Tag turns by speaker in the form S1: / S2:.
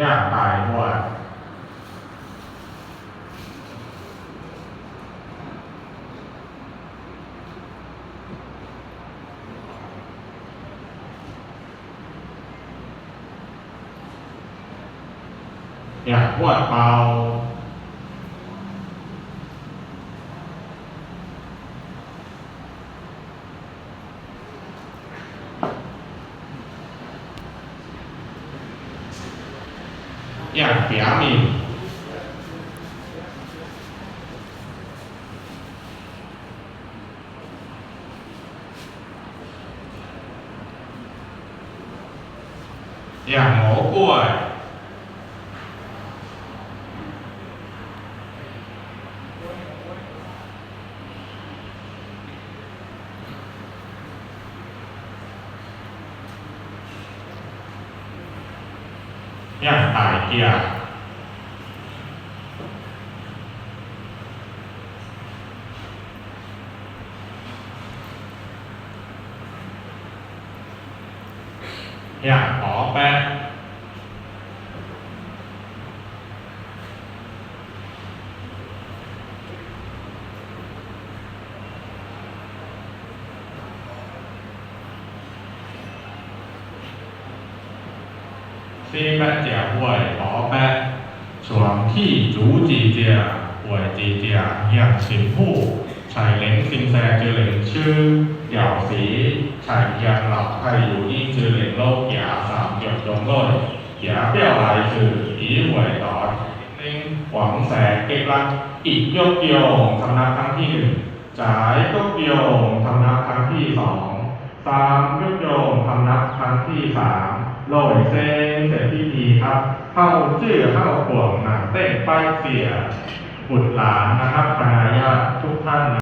S1: ย่างตายบวชอยากบวชเปล่า อยากเสียมีอยากหมูกล้วย เนี่ยตายเกียร์อยากขอแป๊ะ ซีแป๊ะเจียห่วยขอแป๊ะสวมที่จูจีเจียห่วยจีเจียอย่างสินผู้ไฉเหลิงซินแซจือเหลิงชื่อเหยาสีไฉเยียนหลับไทยอยู่ยิ่งจือเหลิงโลกหยาสามหยดยงโลดหยาเปี้ยวลายสื่ออีหวยต่อนิ่งหวังแสกเอกลักอีกยกโยงทำนักครั้งที่หนึ่งจ่ายยกโยงทำนักครั้งที่สองสามยกโยงทำนักครั้งที่สามโลยเส้ นเสร็จพิธีครับเข้าชื่อเข้าขวงหนังเต้นป้ายเสียบุตรหลานนะครับคณะญาทุกท่านนะ